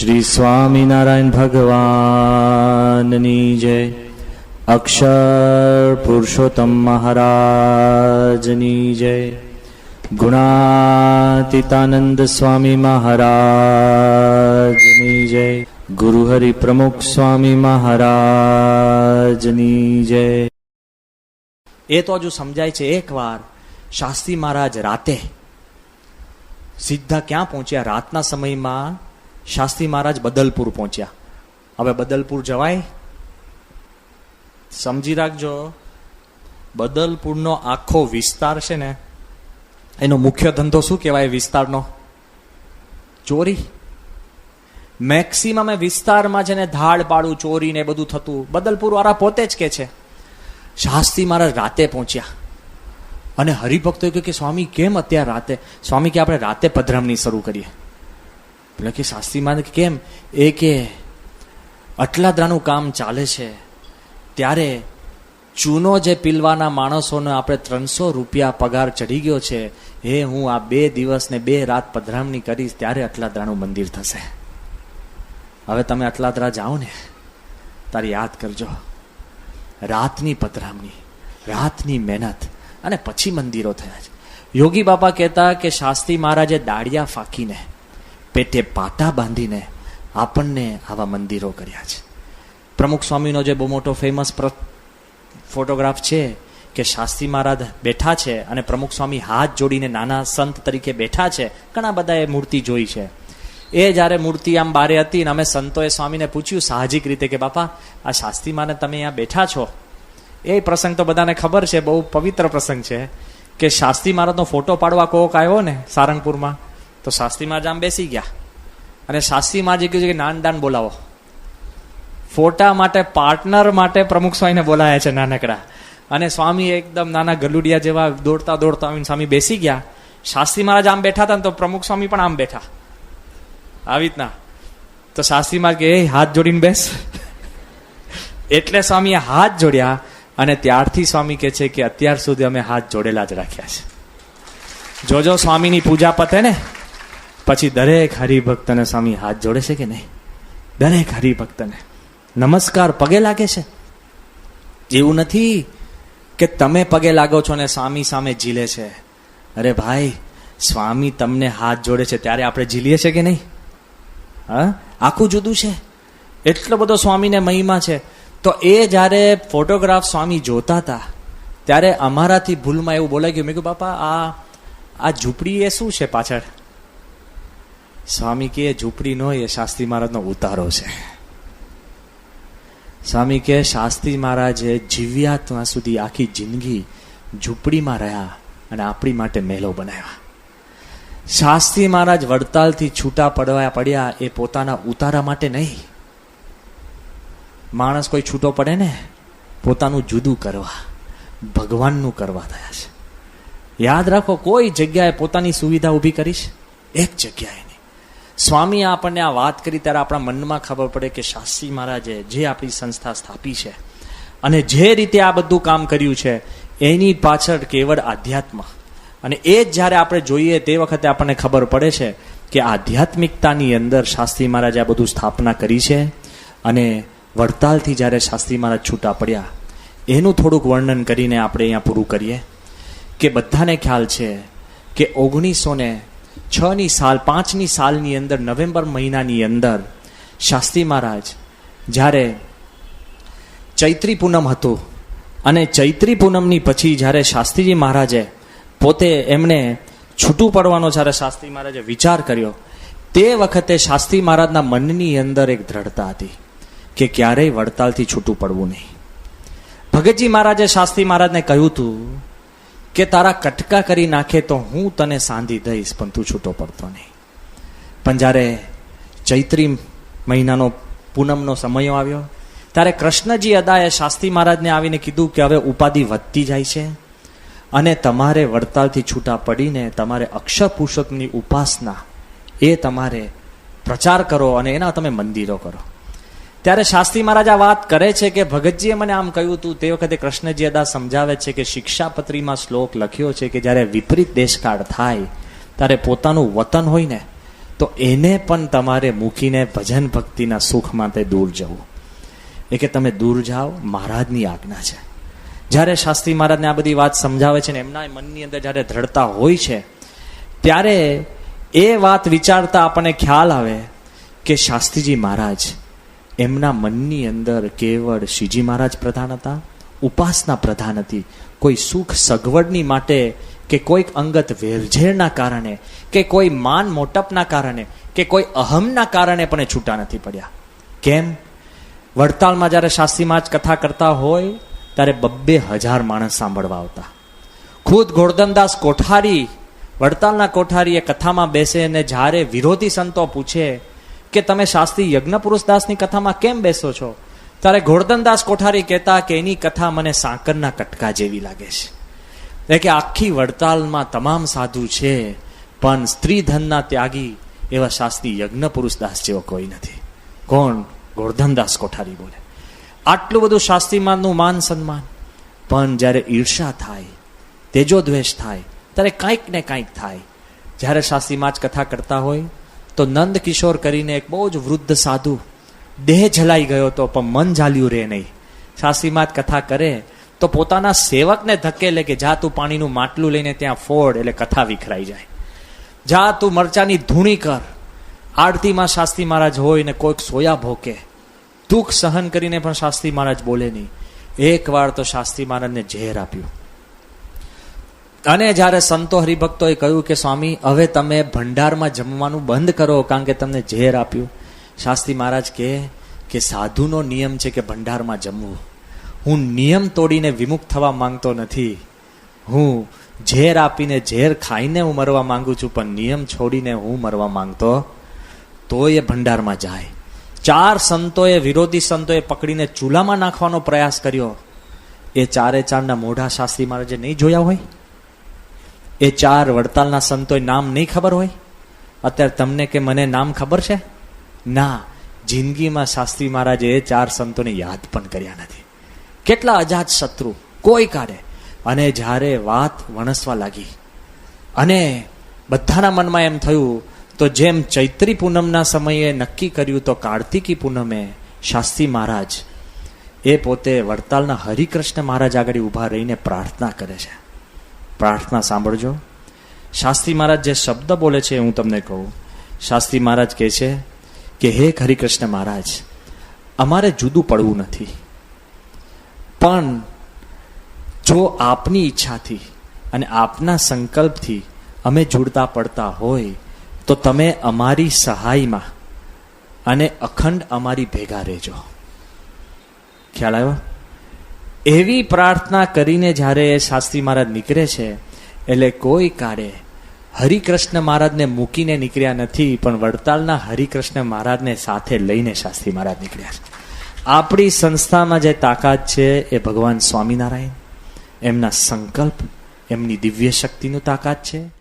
શ્રી સ્વામિનારાયણ ભગવાનની જય અક્ષર પુરુષોત્તમ મહારાજની જય ગુણાતીતાનંદ સ્વામી મહારાજની જય ગુરુહરિ પ્રમુખ સ્વામી મહારાજની જય એ તો હજુ સમજાય છે, એકવાર શાસ્ત્રી મહારાજ રાતે સીધા ક્યાં પહોંચ્યા? રાતના સમયમાં શાસ્ત્રી મહારાજ બદલપુર પહોંચ્યા. હવે બદલપુર જવાય? સમજી રાખજો. બદલપુરનો આખો વિસ્તાર છે ને, એનો મુખ્ય ધંધો શું કહેવાય વિસ્તારનો? ચોરી. મેક્સિમમ વિસ્તારમાં છે ને ધાડ પાડું ચોરી ને બધું થતું બદલપુર વાળા પોતે જ કે છે. શાસ્ત્રી મહારાજ રાતે પહોંચ્યા. અને હરિભક્તો કહ્યું કે સ્વામી, કેમ અત્યારે રાતે? સ્વામી કે આપણે રાતે પધરામણી શરૂ કરીએ. એટલે કે શાસ્ત્રી માને કેમ? એ કે અટલાદરાનું કામ ચાલે છે. ત્યારે ચૂનો જે પીલવાના માણસોને આપણે ત્રણસો રૂપિયા પગાર ચડી ગયો છે, એ હું આ બે દિવસ ને બે રાત પધરામણી કરીશ, ત્યારે અટલાદરાનું મંદિર થશે. હવે તમે અટલાદરા જાઓ ને, તારે યાદ કરજો. રાતની પધરામણી, રાતની મહેનત, અને પછી મંદિરો થયા છે. યોગી બાપા કહેતા કે શાસ્ત્રી મહારાજે દાડિયા ફાંકીને પેટે પાટા બાંધીને આપણને આવા મંદિરો કર્યા છે. પ્રમુખ સ્વામીનો જે બહુ મોટો ફેમસ ફોટોગ્રાફ છે કે શાસ્ત્રી મહારાજ બેઠા છે અને પ્રમુખ સ્વામી હાથ જોડીને નાના સંત તરીકે બેઠા છે, ઘણા બધા એ મૂર્તિ જોઈ છે. એ જ્યારે મૂર્તિ આમ બારે હતી ને અમે સંતોએ સ્વામીને પૂછ્યું સાહજિક રીતે કે, બાપા, આ શાસ્ત્રી માને તમે અહીંયા બેઠા છો? એ પ્રસંગ તો બધાને ખબર છે, બહુ પવિત્ર પ્રસંગ છે, કે શાસ્ત્રી મહારાજનો ફોટો પાડવા કોક આવ્યો ને સારંગપુરમાં તો શાસ્ત્રી મહારાજ આમ બેસી ગયા. અને શાસ્ત્રી મહારાજે કીધું કે નાન દાન બોલાવો. ફોટા માટે પાર્ટનર માટે પ્રમુખ સ્વામીને બોલાયા છે નાનકડા. અને સ્વામી એકદમ નાના ગલુડિયા જેવા દોડતા દોડતા આવીને સ્વામી બેસી ગયા. શાસ્ત્રી મહારાજ આમ બેઠા હતા ને તો પ્રમુખ સ્વામી પણ આમ બેઠા. આવી રીતના. તો શાસ્ત્રી મહારાજ કે હાથ જોડીને બેસ. એટલે સ્વામીએ હાથ જોડ્યા અને ત્યારથી સ્વામી કે છે કે, અત્યાર સુધી અમે હાથ જોડેલા જ રાખ્યા છે. જોજો સ્વામીની પૂજા પતે ને. પછી દરેક હરિભક્તને સ્વામી હાથ જોડે છે કે નહીં? દરેક હરિભક્તને. નમસ્કાર પગે લાગે છે? એવું નથી કે તમે પગે લાગો છો ને સ્વામી સામે ઝીલે છે. અરે ભાઈ, સ્વામી તમને હાથ જોડે છે, ત્યારે આપણે ઝીલીએ છીએ કે નહીં? હા? આખું જુદું છે. એટલો બધો સ્વામીને મહિમા છે. તો એ જ્યારે ફોટોગ્રાફ સ્વામી જોતા હતા, ત્યારે અમારાથી ભૂલમાં એવું બોલાઈ ગયું. મેં કહ્યું બાપા, આ આ ઝૂંપડી એ શું છે પાછળ? સ્વામી કે, ઝૂંપડી નો એ શાસ્ત્રી મહારાજનો ઉતારો છે. સ્વામી કે, શાસ્ત્રી મહારાજે જીવ્યા ત્યાં સુધી આખી જિંદગી ઝૂંપડીમાં રહ્યા અને આપણી માટે મહેલો બનાવ્યા. શાસ્ત્રી મહારાજ વડતાલથી છૂટા પડવા પડ્યા એ પોતાના ઉતારા માટે નહીં. માણસ કોઈ છૂટો પડે ને, પોતાનું જુદું કરવા, ભગવાનનું કરવા થયા છે. યાદ રાખો, કોઈ જગ્યાએ પોતાની સુવિધા ઊભી કરીશ, એક જગ્યાએ સ્વામી આપણને આ વાત કરી ત્યારે આપણા મનમાં ખબર પડે કે શાસ્ત્રી મહારાજે જે આપણી સંસ્થા સ્થાપી છે અને જે રીતે આ બધું કામ કર્યું છે, એની પાછળ કેવળ આધ્યાત્મ. અને એ જ જ્યારે આપણે જોઈએ તે વખતે આપણને ખબર પડે છે કે આધ્યાત્મિકતાની અંદર શાસ્ત્રી મહારાજે આ બધું સ્થાપના કરી છે અને વડતાલથી જ્યારે શાસ્ત્રી મહારાજ છૂટા પડ્યા, એનું થોડુંક વર્ણન કરીને આપણે અહીંયા પૂરું કરીએ કે બધાને ખ્યાલ છે કે ઓગણીસો ને છની સાલ, પાંચની સાલની અંદર, નવેમ્બર મહિનાની અંદર, શાસ્ત્રી મહારાજ, જ્યારે ચૈત્રી પૂનમ હતું અને ચૈત્રી પૂનમની પછી જ્યારે શાસ્ત્રીજી મહારાજે પોતે એમણે છૂટું પડવાનો જ્યારે શાસ્ત્રી મહારાજે વિચાર કર્યો, તે વખતે શાસ્ત્રી મહારાજના મનની અંદર એક દ્રઢતા હતી કે ક્યારેય વડતાલથી છૂટું પડવું નહીં. ભગતજી મહારાજે શાસ્ત્રી મહારાજને કહ્યું હતું કે તારા કટકા કરી નાખે તો હું તને સાંધી દઈશ, પણ તું છૂટો પડતો નહીં. પણ જ્યારે ચૈત્રી મહિનાનો પૂનમનો સમય આવ્યો, ત્યારે કૃષ્ણજી અદાએ શાસ્ત્રી મહારાજને આવીને કીધું કે હવે ઉપાધિ વધતી જાય છે અને તમારે વડતાલથી છૂટા પડીને તમારે અક્ષર પુરુષોત્તમની ઉપાસના એ તમારે પ્રચાર કરો અને એના તમે મંદિરો કરો. ત્યારે શાસ્ત્રી મહારાજા વાત કરે છે કે ભગતજીએ મને આમ કહ્યું હતું, તે વખતે કૃષ્ણજી અદા સમજાવે છે કે શિક્ષાપત્રીમાં શ્લોક લખ્યો છે કે જ્યારે વિપરીત દેશકાળ થાય, ત્યારે પોતાનું વતન હોય ને, તો એને પણ તમારે મૂકીને ભજન ભક્તિના સુખ માટે દૂર જવું. એ કે તમે દૂર જાઓ, મહારાજની આજ્ઞા છે. જ્યારે શાસ્ત્રી મહારાજને આ બધી વાત સમજાવે છે ને, એમના મનની અંદર જ્યારે દ્રઢતા હોય છે, ત્યારે એ વાત વિચારતા આપણને ખ્યાલ આવે કે શાસ્ત્રીજી મહારાજ એમના મનની અંદર કેવળ શ્રીજી મહારાજ પ્રધાન હતા, ઉપાસના પ્રધાન હતી, કોઈ સુખ સગવડની માટે કે કોઈક અંગત વેરઝેરના કારણે, કે કોઈ માન મોટપના કારણે, કે કોઈ અહમના કારણે પણ એ છૂટા નથી પડ્યા. કેમ? વડતાલમાં જ્યારે શાસ્ત્રી જ કથા કરતા હોય, ત્યારે બબ્બે હજાર માણસ સાંભળવા આવતા. ખુદ ગોરધનદાસ કોઠારી, વડતાલના કોઠારી એ કથામાં બેસે અને જ્યારે વિરોધી સંતો પૂછે કે તમે શાસ્ત્રી યજ્ઞ પુરુષદાસની કથામાં કેમ બેસો છો? ત્યારે ગોરધનદાસ કોઠારી કહેતા કે એની કથા મને સાંકરના કટકા જેવી લાગે છે. એટલે કે આખી વડતાલમાં તમામ સાધુ છે, પણ સ્ત્રી ધનના ત્યાગી એવા શાસ્ત્રી યજ્ઞ પુરુષદાસ જેવો કોઈ નથી. કોણ? ગોરધનદાસ કોઠારી બોલે. આટલું બધું શાસ્ત્રીમાનનું માન સન્માન. પણ જ્યારે ઈર્ષા થાય તેજો દ્વેષ થાય, ત્યારે કાંઈક ને કાંઈક થાય. જ્યારે શાસ્ત્રીમાં જ કથા કરતા હોય તો નંદ કિશોર કરીને એક બહુ જ વૃદ્ધ સાધુ દેહ જલાઈ ગયો હતો, પણ મન જાલ્યું રહે નહીં. શાસ્ત્રીમાં જ કથા કરે, તો પોતાના સેવકને ધકેલે કે જા તું પાણીનું માટલું લઈને ત્યાં ફોડ, એટલે કથા વિખરાઈ જાય. જા તું મરચાની ધૂણી કર. આરતીમાં શાસ્ત્રી મહારાજ હોય ને કોઈક સોયા ભોકે. દુઃખ સહન કરીને પણ શાસ્ત્રી મહારાજ બોલે નહીં. એક વાર તો શાસ્ત્રી મહારાજને ઝેર આપ્યું. અને જ્યારે સંતો હરિભક્તોએ કહ્યું કે, સ્વામી, હવે તમે ભંડારમાં જમવાનું બંધ કરો કારણ કે તમને ઝેર આપ્યું. શાસ્ત્રી મહારાજ કહે કે, સાધુનો નિયમ છે કે ભંડારમાં જમવું. હું નિયમ તોડીને વિમુખ થવા માંગતો નથી. હું ઝેર આપીને ઝેર ખાઈને હું મરવા માંગુ છું, પણ નિયમ છોડીને હું મરવા માંગતો તો એ ભંડારમાં જાય. ચાર સંતોએ, વિરોધી સંતોએ પકડીને ચૂલામાં નાખવાનો પ્રયાસ કર્યો. એ ચારે ચારના મોઢા શાસ્ત્રી મહારાજે નહીં જોયા હોય? એ ચાર વડતાલના સંતોએ નામ નહીં ખબર હોય? અત્યારે તમને કે મને નામ ખબર છે? ના, જિંદગીમાં શાસ્ત્રી મહારાજે એ ચાર સંતોને યાદ પણ કર્યા નથી. કેટલા અજાત શત્રુ, કોઈ કાઢે અને જ્યારે વાત વણસવા લાગી, અને બધાના મનમાં એમ થયું, તો જેમ ચૈત્રી પૂનમના સમયે નક્કી કર્યું તો કાર્તિકી પૂનમે શાસ્ત્રી મહારાજ એ પોતે વડતાલના હરિકૃષ્ણ મહારાજ આગળ ઊભા રહીને પ્રાર્થના કરે છે. પ્રાર્થના સાંભળજો. શાસ્ત્રી મહારાજ જે શબ્દ બોલે છે હું તમને કહું. શાસ્ત્રી મહારાજ કહે છે કે, હે હરિકૃષ્ણ મહારાજ, અમારે જુદું પડવું નથી. પણ જો આપની ઈચ્છાથી અને આપના સંકલ્પથી અમે જોડતા પડતા હોય, તો તમે અમારી સહાયમાં અને અખંડ અમારી ભેગા રહેજો. ખ્યાલ આવ્યો? એવી પ્રાર્થના કરીને જ્યારે શાસ્ત્રી મહારાજ નીકળે છે, એટલે કોઈ કાળે હરિકૃષ્ણ મહારાજને મૂકીને નીકળ્યા નથી, પણ વડતાલના હરિકૃષ્ણ મહારાજને સાથે લઈને શાસ્ત્રી મહારાજ નીકળ્યા છે. આપણી સંસ્થામાં જે તાકાત છે એ ભગવાન સ્વામિનારાયણ. એમના સંકલ્પ, એમની દિવ્ય શક્તિનું તાકાત છે.